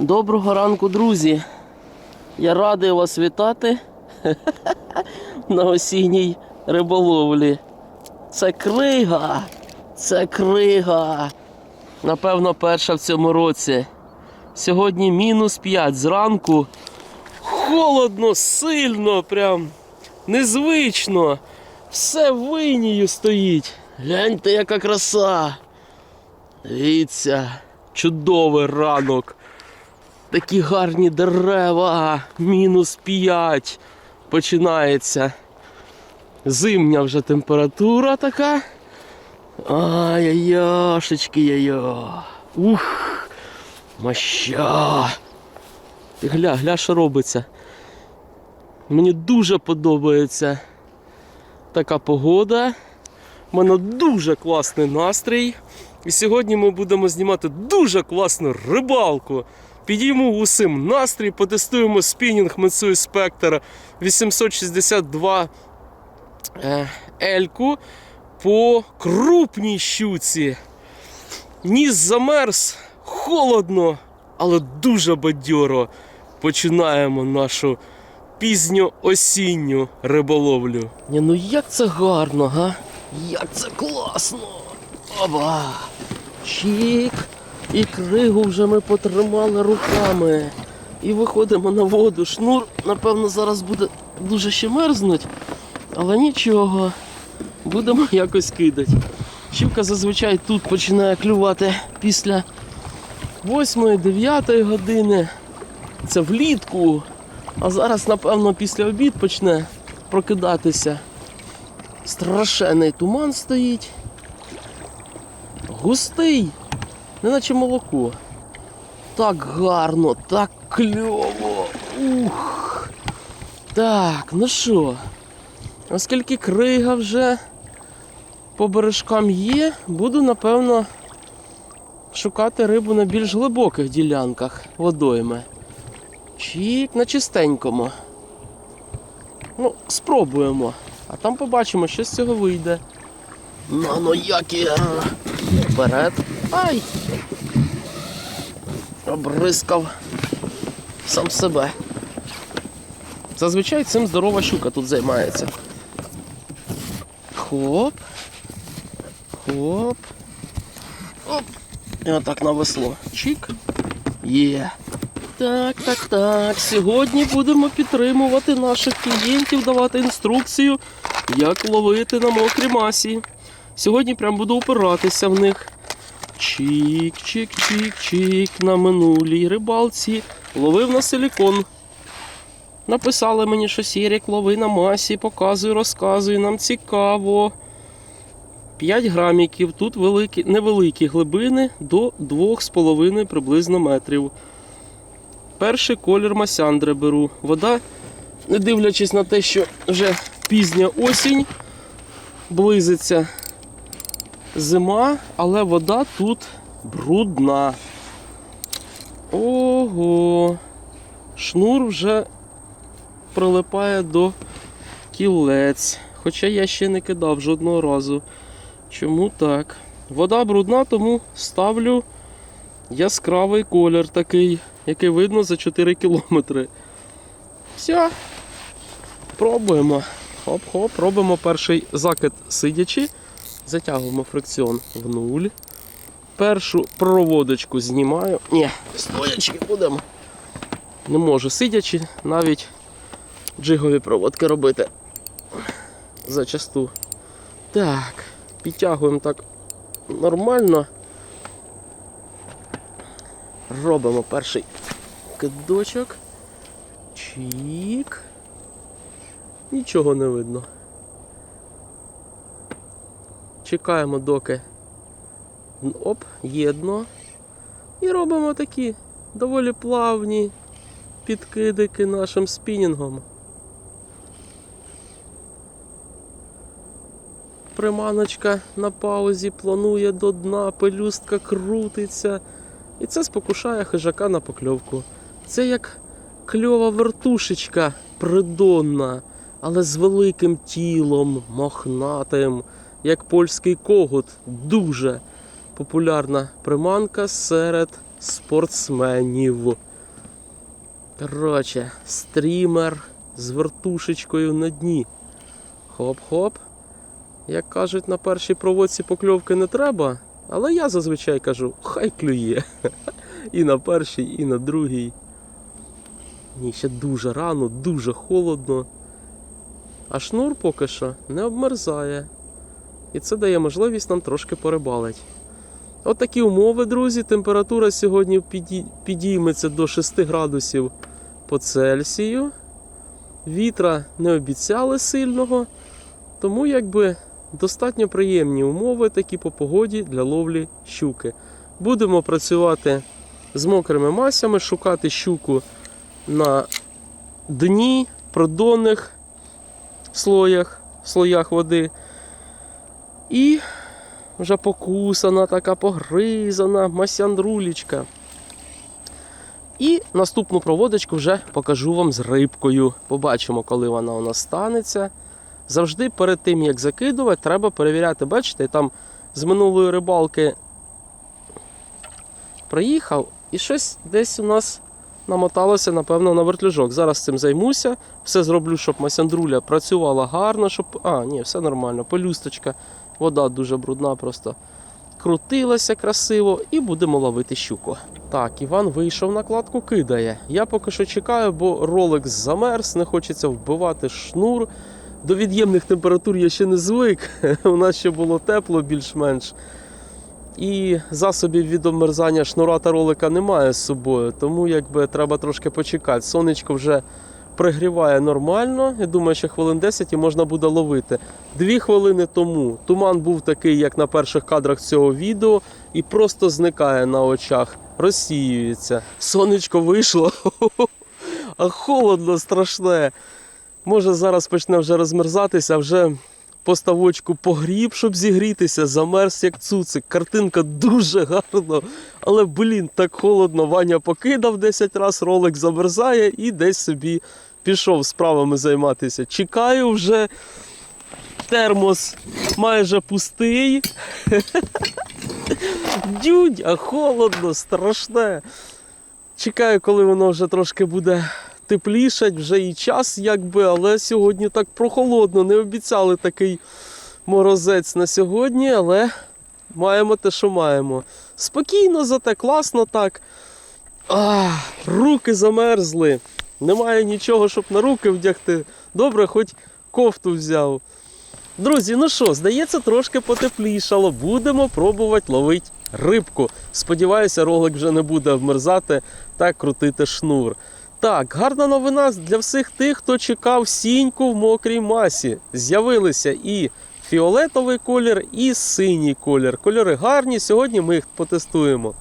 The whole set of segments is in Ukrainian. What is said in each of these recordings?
Доброго ранку, друзі! Я радий вас вітати на осінній риболовлі. Це крига! Це крига! Напевно, перша в цьому році. Сьогодні мінус 5 зранку. Холодно, сильно, прям незвично. Все винію стоїть. Гляньте, яка краса. Дивіться, чудовий ранок. Такі гарні дерева, мінус 5 починається. Зимня вже температура така. Ай-яй-яшечки яйо. Ух, моща. Ти гля, гля, що робиться. Мені дуже подобається така погода. У мене дуже класний настрій. І сьогодні ми будемо знімати дуже класну рибалку. Підійму усім настрій, потестуємо спінінг Mitsui Spectre 862 е, Ельку по крупній щуці. Ніс замерз, холодно, але дуже бадьоро. Починаємо нашу пізньо-осінню риболовлю. Ні, ну як це гарно, га? Як це класно! Оба! Чік! І кригу вже ми потримали руками. І виходимо на воду. Шнур, напевно, зараз буде дуже ще мерзнуть, але нічого. Будемо якось кидати. Щівка зазвичай тут починає клювати після 8-9 години. Це влітку. А зараз, напевно, після обід почне прокидатися. Страшенний туман стоїть. Густий, неначе молоко. Так гарно, так кльово. Ух. Так, ну що, оскільки крига вже по бережкам є, буду, напевно, шукати рибу на більш глибоких ділянках водойми. Чік на чистенькому. Ну, спробуємо. А там побачимо, що з цього вийде. Ну, ну як я. Вперед. Ай! Обрискав сам себе. Зазвичай цим здорова щука тут займається. Хоп. Хоп. Оп. І отак на весло. Чик. Є. Так, так, так. Сьогодні будемо підтримувати наших клієнтів, давати інструкцію, як ловити на мокрій масі. Сьогодні прям буду упиратися в них. Чик, чик, чик, чик. На минулій рибалці ловив на силікон. Написали мені, що сірік лови на масі, показую, розказую, нам цікаво. 5 граміків, тут великі, невеликі глибини до 2,5 приблизно метрів. Перший колір масяндри беру. Вода, не дивлячись на те, що вже пізня осінь, близиться зима, але вода тут брудна. Ого, шнур вже прилипає до кілець. Хоча я ще не кидав жодного разу. Чому так? Вода брудна, тому ставлю яскравий колір такий, який видно за 4 кілометри. Все. Пробуємо. Хоп-хоп, робимо перший закид сидячи. Затягуємо фрикціон в нуль. Першу проводочку знімаю. Ні, стоячи будемо. Не можу сидячи, навіть джигові проводки робити. Зачасту. Так, підтягуємо так нормально. Робимо перший кидочок. Чік. Нічого не видно. Чекаємо, доки оп, єдно. І робимо такі доволі плавні підкидики нашим спінінгом. Приманочка на паузі планує до дна, пелюстка крутиться. І це спокушає хижака на покльовку. Це як кльова вертушечка придонна, але з великим тілом, мохнатим, як польський когут. Дуже популярна приманка серед спортсменів. Коротше, стрімер з вертушечкою на дні. Хоп-хоп. Як кажуть, на першій проводці покльовки не треба, але я зазвичай кажу, хай клює. І на першій, і на другій. Ні, ще дуже рано, дуже холодно. А шнур поки що не обмерзає. І це дає можливість нам трошки порибалити. От такі умови, друзі. Температура сьогодні підійметься до 6 градусів по Цельсію. Вітра не обіцяли сильного, тому якби достатньо приємні умови такі по погоді для ловлі щуки. Будемо працювати з мокрими масями, шукати щуку на дні, продонних слоях, слоях води. І вже покусана, така погризана, масяндрулічка. І наступну проводочку вже покажу вам з рибкою. Побачимо, коли вона у нас станеться. Завжди перед тим, як закидувати, треба перевіряти. Бачите, там з минулої рибалки приїхав і щось десь у нас намоталося, напевно, на вертлюжок. Зараз цим займуся, все зроблю, щоб масяндруля працювала гарно, щоб. А, ні, все нормально. Пелюсточка, вода дуже брудна, просто крутилася красиво і будемо ловити щуку. Так, Іван вийшов на кладку, кидає. Я поки що чекаю, бо ролик замерз, не хочеться вбивати шнур. До від'ємних температур я ще не звик. У нас ще було тепло більш-менш. І засобів від обмерзання шнура та ролика немає з собою, тому якби треба трошки почекати. Сонечко вже пригріває нормально. Я думаю, що хвилин 10 і можна буде ловити. Дві хвилини тому туман був такий, як на перших кадрах цього відео, і просто зникає на очах, розсіюється. Сонечко вийшло, а холодно страшне. Може зараз почне вже розмерзатися, вже поставочку погріб, щоб зігрітися, замерз як цуцик. Картинка дуже гарна. Але, блін, так холодно. Ваня покидав 10 разів, ролик замерзає і десь собі пішов справами займатися. Чекаю вже. Термос майже пустий. Дюдь, а холодно, страшне. Чекаю, коли воно вже трошки буде теплішать, вже і час, якби, але сьогодні так прохолодно. Не обіцяли такий морозець на сьогодні, але маємо те, що маємо. Спокійно, зате класно так. А, руки замерзли. Немає нічого, щоб на руки вдягти. Добре, хоч кофту взяв. Друзі, ну що, здається, трошки потеплішало. Будемо пробувати ловити рибку. Сподіваюся, ролик вже не буде обмерзати та крутити шнур. Так, гарна новина для всіх тих, хто чекав сіньку в мокрій масі. З'явилися і фіолетовий колір, і синій колір. Кольори гарні. Сьогодні ми їх потестуємо.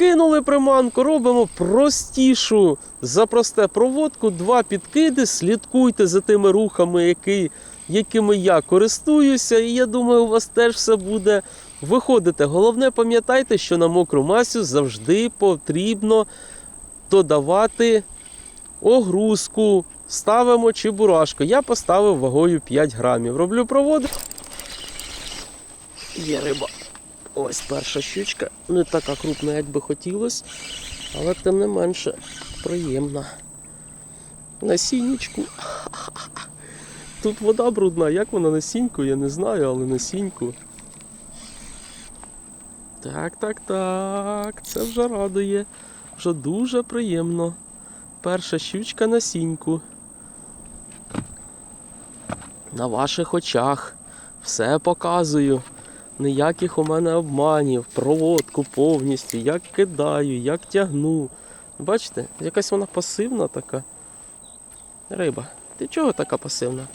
Кинули приманку, робимо простішу за просте проводку, два підкиди. Слідкуйте за тими рухами, які, якими я користуюся. І я думаю, у вас теж все буде виходити. Головне, пам'ятайте, що на мокру масю завжди потрібно додавати огрузку. Ставимо чебурашку. Я поставив вагою 5 грамів. Роблю проводи. Є риба. Ось перша щучка. Не така крупна, як би хотілося, але тим не менше приємна. На сінечку. Тут вода брудна. Як вона на сіньку, я не знаю, але на сіньку. Так, так, так. Це вже радує. Вже дуже приємно. Перша щучка на сіньку. На ваших очах. Все показую. Ніяких у мене обманів, проводку повністю, як кидаю, як тягну. Бачите, якась вона пасивна така. Риба, ти чого така пасивна?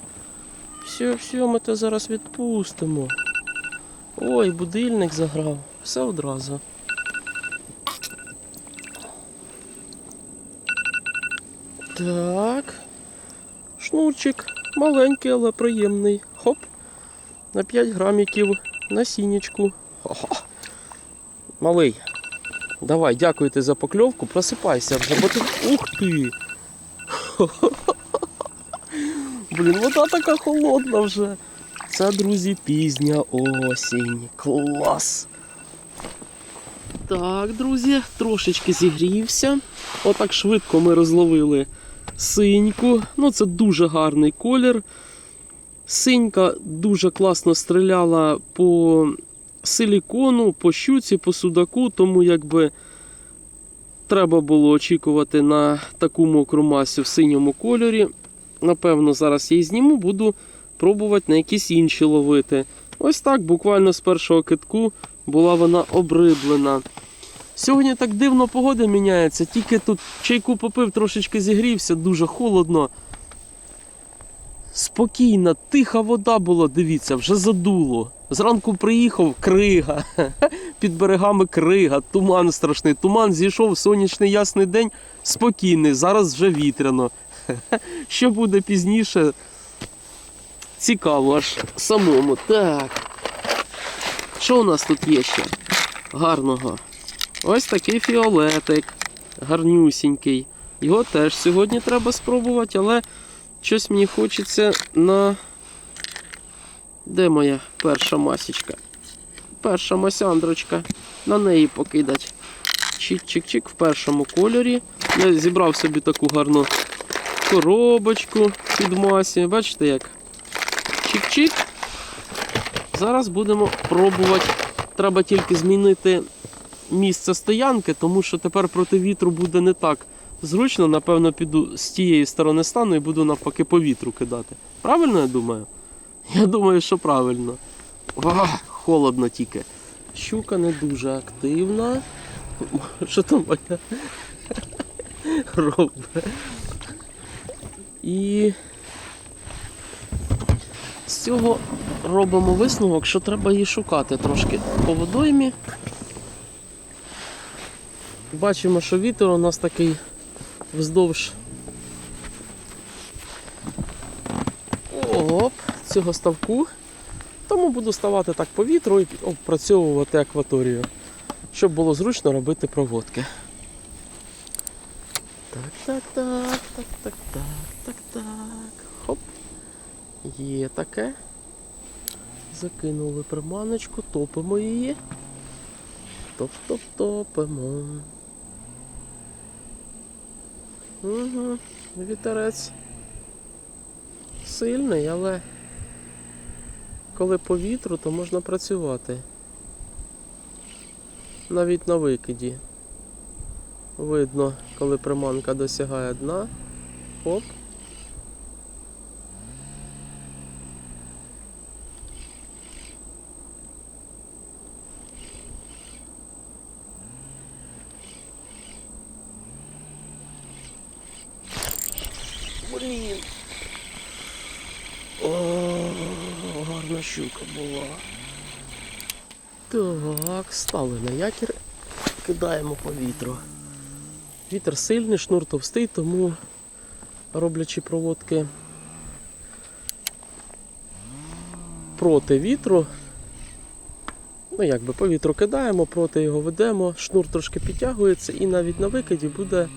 Все, все, ми те зараз відпустимо. Ой, будильник заграв. Все одразу. Так. Шнурчик маленький, але приємний. Хоп. На 5 граміків на сінечку. Малий. Давай, дякую ти за покльовку. Просипайся вже, бо ти. Ух ти! Блін, вода така холодна вже. Це, друзі, пізня осінь. Клас. Так, друзі, трошечки зігрівся. Отак швидко ми розловили синьку. Ну, це дуже гарний колір. Синька дуже класно стріляла по силікону, по щуці, по судаку, тому якби треба було очікувати на таку мокру масу в синьому кольорі. Напевно, зараз я її зніму, буду пробувати на якісь інші ловити. Ось так, буквально з першого китку була вона обриблена. Сьогодні так дивно погода міняється, тільки тут чайку попив, трошечки зігрівся, дуже холодно. Спокійна, тиха вода була, дивіться, вже задуло. Зранку приїхав крига, під берегами крига, туман страшний. Туман зійшов, сонячний ясний день, спокійний, зараз вже вітряно. Що буде пізніше? Цікаво аж самому. Так. Що у нас тут є ще? Гарного. Ось такий фіолетик. Гарнюсінький. Його теж сьогодні треба спробувати, але щось мені хочеться на. Де моя перша масічка? Перша масяндрочка. На неї покидать. Чик-чик-чик в першому кольорі. Я зібрав собі таку гарну коробочку під масі. Бачите як? Чик-чик. Зараз будемо пробувати. Треба тільки змінити місце стоянки, тому що тепер проти вітру буде не так зручно. Напевно, піду з тієї сторони стану і буду навпаки по вітру кидати. Правильно я думаю? Я думаю, що правильно. Ва, холодно тільки. Щука не дуже активна. Що там моя робить? І з цього робимо висновок, що треба її шукати трошки по водоймі. Бачимо, що вітер у нас такий вздовж оп, цього ставку. Тому буду ставати так по вітру і опрацьовувати акваторію, щоб було зручно робити проводки. Так, так, так, так, так, так, так, так. Хоп. Є таке. Закинули приманочку, топимо її. Топ-топ-топимо. Угу, вітерець сильний, але коли по вітру, то можна працювати. Навіть на викиді. Видно, коли приманка досягає дна. Оп. Блін. О, гарна щука була. Так, стали на якір, кидаємо по вітру. Вітер сильний, шнур товстий, тому роблячи проводки проти вітру. Ну, якби по вітру кидаємо, проти його ведемо, шнур трошки підтягується і навіть на викиді буде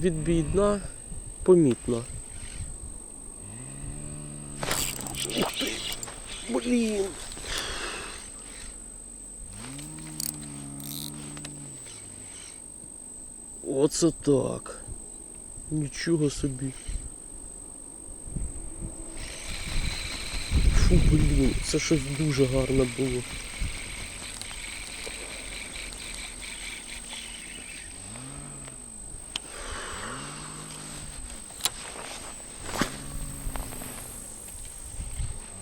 відбій дна помітно. Блін! Оце так. Нічого собі. Фу, блін, це щось дуже гарне було.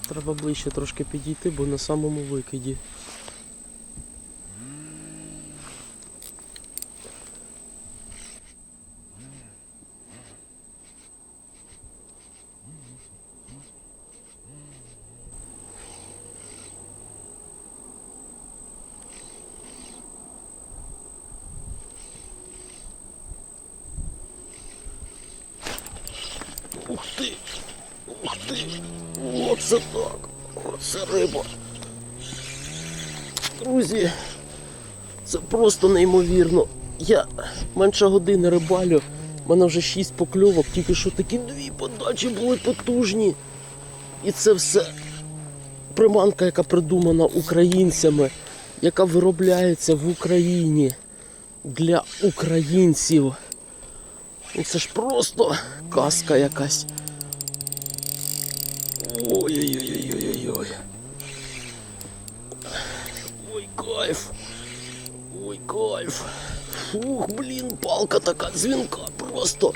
Треба ближче трошки підійти, бо на самому викиді. Ух ти! Ух ти! Оце так! Оце риба! Друзі, це просто неймовірно. Я менше години рибалю, в мене вже шість покльовок, тільки що такі дві подачі були потужні. І це все приманка, яка придумана українцями. яка виробляється в Україні для українців. Ну, Це ж просто казка якась. Ой-ой-ой-ой-ой-ой. Ой, кайф. Кайф. Фух, блін, палка така дзвінка просто.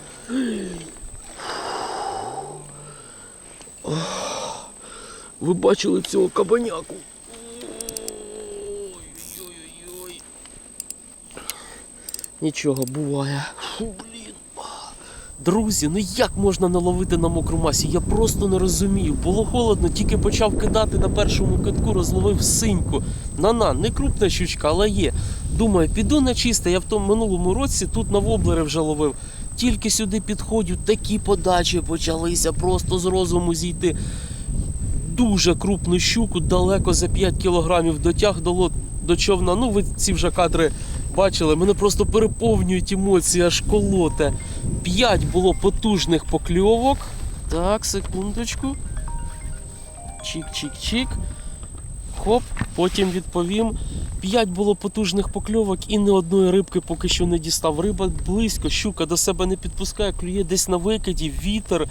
Ви бачили цього кабаняку? Ой-ой-ой. Нічого, буває. Фу, блін. Друзі, ну як можна наловити на мокру масі? Я просто не розумію. Було холодно, тільки почав кидати на першому китку, розловив синьку. На-на, не крупна щучка, але є. Думаю, піду на чисте. Я в тому минулому році тут на воблери вже ловив. Тільки сюди підходжу, такі подачі почалися, просто з розуму зійти. Дуже крупну щуку, далеко за 5 кілограмів дотяг до, до човна. Ну, ви ці вже кадри бачили, мене просто переповнюють емоції, аж колоте. П'ять було потужних покльовок. Так, секундочку. Чик-чик-чик. Хоп, потім відповім. П'ять було потужних покльовок і ні одної рибки поки що не дістав. Риба близько, щука до себе не підпускає, клює десь на викиді, вітер.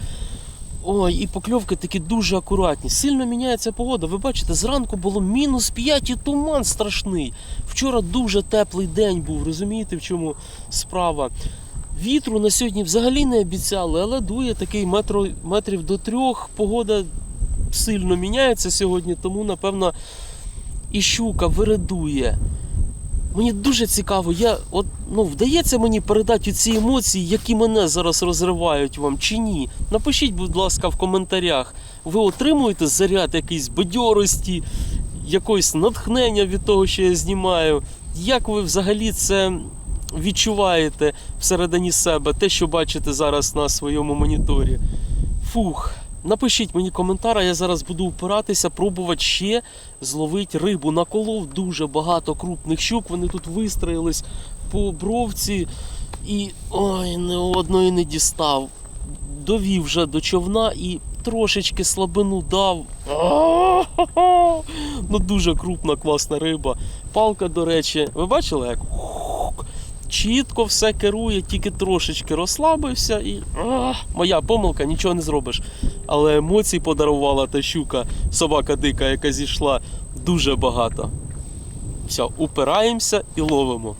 Ой, і покльовки такі дуже акуратні. Сильно міняється погода. Ви бачите, зранку було мінус 5 і туман страшний. Вчора дуже теплий день був, розумієте, в чому справа. Вітру на сьогодні взагалі не обіцяли, але дує такий метро, метрів до трьох. Погода сильно міняється сьогодні, тому напевно і щука вирадує. Мені дуже цікаво, я от ну вдається мені передати ці емоції, які мене зараз розривають вам чи ні. Напишіть, будь ласка, в коментарях. Ви отримуєте заряд якийсь бадьорості, якогось натхнення від того, що я знімаю. Як ви взагалі це відчуваєте всередині себе, те, що бачите зараз на своєму моніторі? Фух. Напишіть мені коментар, а я зараз буду упиратися, пробувати ще зловити рибу. Наколов дуже багато крупних щук. Вони тут вистроїлись по бровці і ой, не одної не дістав. Довів вже до човна і трошечки слабину дав. Ну дуже крупна, класна риба. Палка, до речі, ви бачили як? Чітко все керує, тільки трошечки розслабився і моя помилка, нічого не зробиш. Але емоцій подарувала та щука, собака дика, яка зійшла, дуже багато. Все, упираємося і ловимо.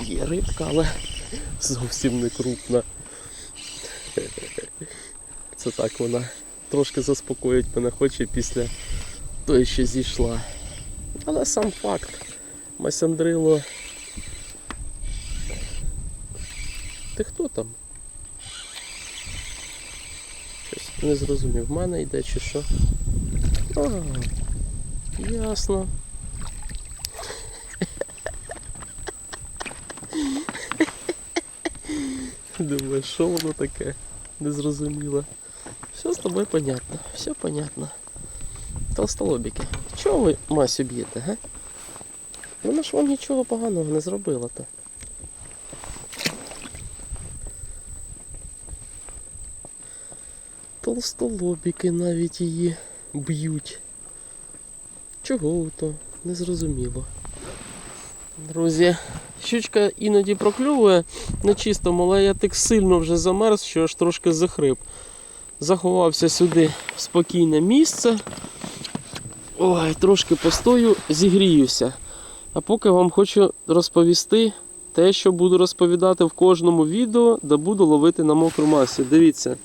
Є рибка, але зовсім не крупна. Це так вона трошки заспокоїть мене хоче після тої, що зійшла. Але сам факт. Масяндрило. Ти хто там? Щось не зрозумів. В мене йде чи що? А, ясно. Думаю, що воно таке? Незрозуміло. Все з тобою понятно, все понятно. Толстолобіки. Чого ви Масю б'єте, га? Вона ж вам нічого поганого не зробила то. Толстолобіки навіть її б'ють. Чого то? Незрозуміло. Друзі, щучка іноді прокльовує на чистому, але я так сильно вже замерз, що аж трошки захрип. Заховався сюди в спокійне місце. Ой, трошки постою, зігріюся. А поки вам хочу розповісти те, що буду розповідати в кожному відео, де буду ловити на мокру масі. Дивіться.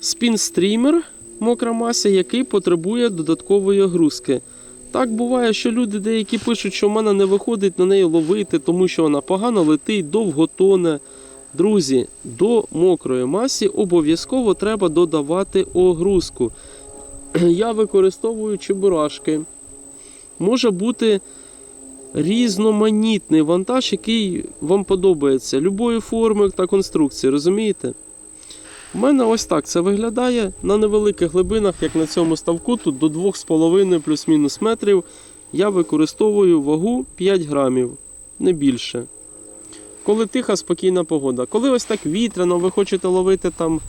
Спін-стрімер мокра мася, який потребує додаткової огрузки. Так буває, що люди деякі пишуть, що в мене не виходить на неї ловити, тому що вона погано летить, довго тоне. Друзі, до мокрої масі обов'язково треба додавати огрузку. Я використовую чебурашки. Може бути різноманітний вантаж, який вам подобається, любої форми та конструкції, розумієте? У мене ось так це виглядає на невеликих глибинах, як на цьому ставку, тут до 2,5 плюс-мінус метрів. Я використовую вагу 5 грамів, не більше. Коли тиха, спокійна погода. Коли ось так вітряно, ви хочете ловити там,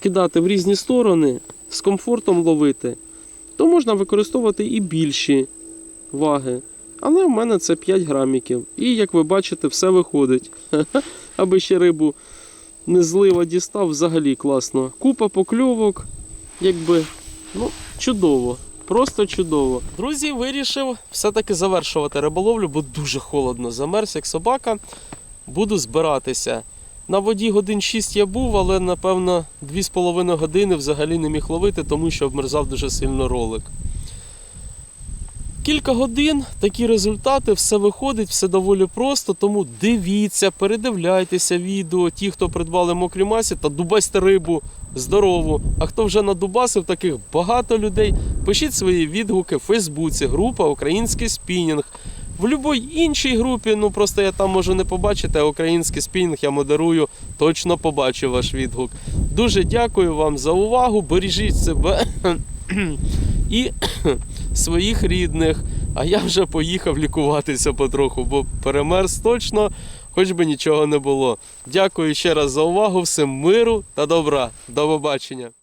кидати в різні сторони, з комфортом ловити, то можна використовувати і більші ваги. Але в мене це 5 граміків. І як ви бачите, все виходить. Аби ще рибу не злива дістав, взагалі класно. Купа покльовок, якби, ну, чудово. Просто чудово. Друзі, вирішив все-таки завершувати риболовлю, бо дуже холодно. Замерз як собака. Буду збиратися. На воді годин 6 я був, але напевно 2,5 години взагалі не міг ловити, тому що обмерзав дуже сильно ролик. Кілька годин, такі результати, все виходить, все доволі просто. Тому дивіться, передивляйтеся відео. Ті, хто придбали мокрі масі, та дубасьте рибу здорову. А хто вже надубасив, таких багато людей. Пишіть свої відгуки в Фейсбуці, група Український спінінг. В будь-якій іншій групі, ну просто я там можу не побачити, а український спінінг я модерую, точно побачу ваш відгук. Дуже дякую вам за увагу. Бережіть себе і своїх рідних. А я вже поїхав лікуватися потроху, бо перемерз точно, хоч би нічого не було. Дякую ще раз за увагу, всім миру та добра. До побачення.